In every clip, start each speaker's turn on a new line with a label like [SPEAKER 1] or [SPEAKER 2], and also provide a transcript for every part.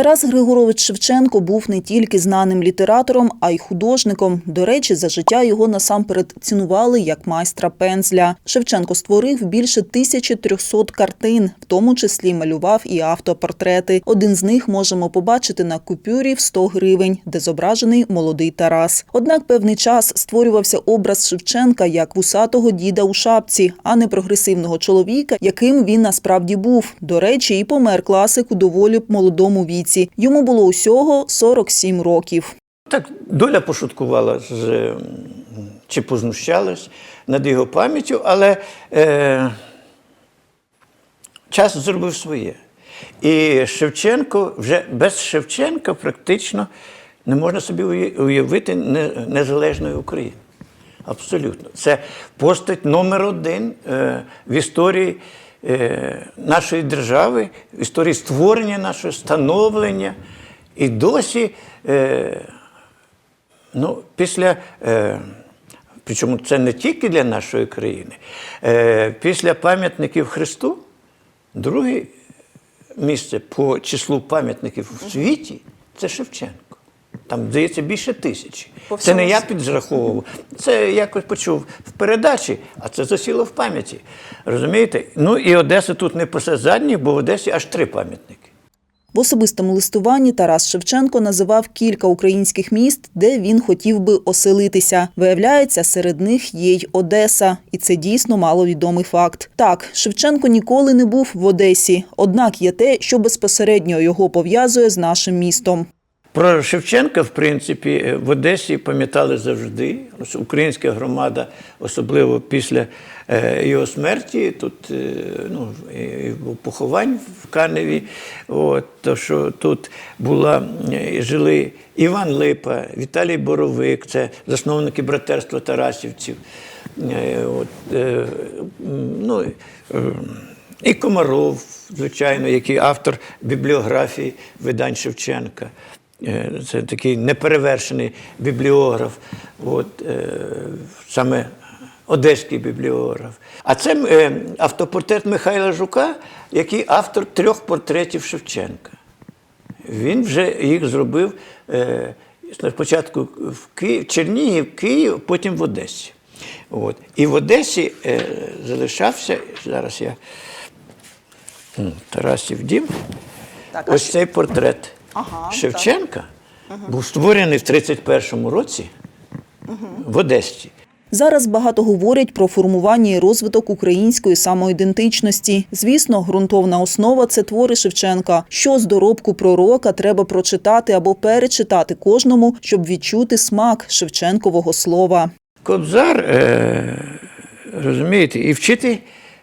[SPEAKER 1] Тарас Григорович Шевченко був не тільки знаним літератором, а й художником. До речі, за життя його насамперед цінували як майстра пензля. Шевченко створив більше 1300 картин, в тому числі малював і автопортрети. Один з них можемо побачити на купюрі в 100 гривень, де зображений молодий Тарас. Однак певний час створювався образ Шевченка як вусатого діда у шапці, а не прогресивного чоловіка, яким він насправді був. До речі, і помер класик у доволі молодому віці. Йому було усього 47 років.
[SPEAKER 2] Так доля пошуткувала з, чи познущалась над його пам'яттю, але е, час зробив своє. І Шевченко вже без Шевченка практично не можна собі уявити не- незалежної України. Абсолютно. Це постать номер один е, в історії е, нашої держави, історії створення нашого становлення. І досі, е, ну, після, е, причому це не тільки для нашої країни, е, після пам'ятників Христу, друге місце по числу пам'ятників в світі це Шевченко. Там, здається, більше тисячі.
[SPEAKER 1] По
[SPEAKER 2] Це не я підраховував. Це якось почув в передачі, а це засіло в пам'яті. Розумієте? Ну і Одеса тут не посе задніх, бо в Одесі аж три пам'ятники.
[SPEAKER 1] В особистому листуванні Тарас Шевченко називав кілька українських міст, де він хотів би оселитися. Виявляється, серед них є й Одеса, і це дійсно маловідомий факт. Так, Шевченко ніколи не був в Одесі, однак є те, що безпосередньо його пов'язує з нашим містом.
[SPEAKER 2] Про Шевченка, в принципі, в Одесі пам'ятали завжди. Ось Українська громада, особливо після е, його смерті, тут е, ну, поховань в Каневі. От, то, що тут була, е, жили Іван Липа, Віталій Боровик, це засновники братерства Тарасівців. Е, От, е, ну, е, і Комаров, звичайно, який автор бібліографії видань Шевченка. Е, Це такий неперевершений бібліограф, от, е, саме одеський бібліограф. А це е, автопортрет Михайла Жука, який автор трьох портретів Шевченка. Він вже їх зробив спочатку в Київ, Чернігів, Київ, потім в Одесі. От. І в Одесі е, залишався, зараз я Тарасів дім.
[SPEAKER 1] Так,
[SPEAKER 2] Ось цей портрет
[SPEAKER 1] Ага,
[SPEAKER 2] Шевченка був створений в 31-му році в Одесі.
[SPEAKER 1] Зараз багато говорять про формування і розвиток української самоідентичності. Звісно, ґрунтовна основа це твори Шевченка. Що з доробку пророка треба прочитати або перечитати кожному, щоб відчути смак Шевченкового слова.
[SPEAKER 2] Кобзар, е, розумієте, і вчити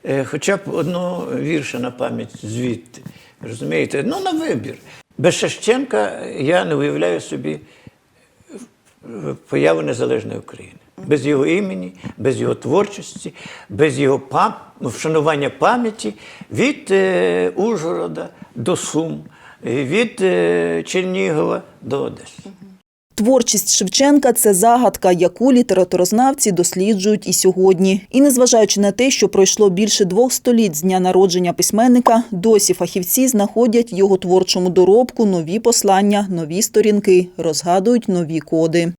[SPEAKER 2] е, хоча б одного вірша на пам'ять звідти. Розумієте? Ну, на вибір. Без Шевченка я не уявляю собі появи незалежної України. Без його імені, без його творчості, без його пам... ну, вшанування пам'яті від е, Ужгорода до Сум, від е, Чернігова до Одеси.
[SPEAKER 1] Творчість Шевченка це загадка, яку літературознавці досліджують і сьогодні. І незважаючи на те, що пройшло більше двох століть з дня народження письменника, досі фахівці знаходять його творчому доробку нові послання, нові сторінки, розгадують нові коди.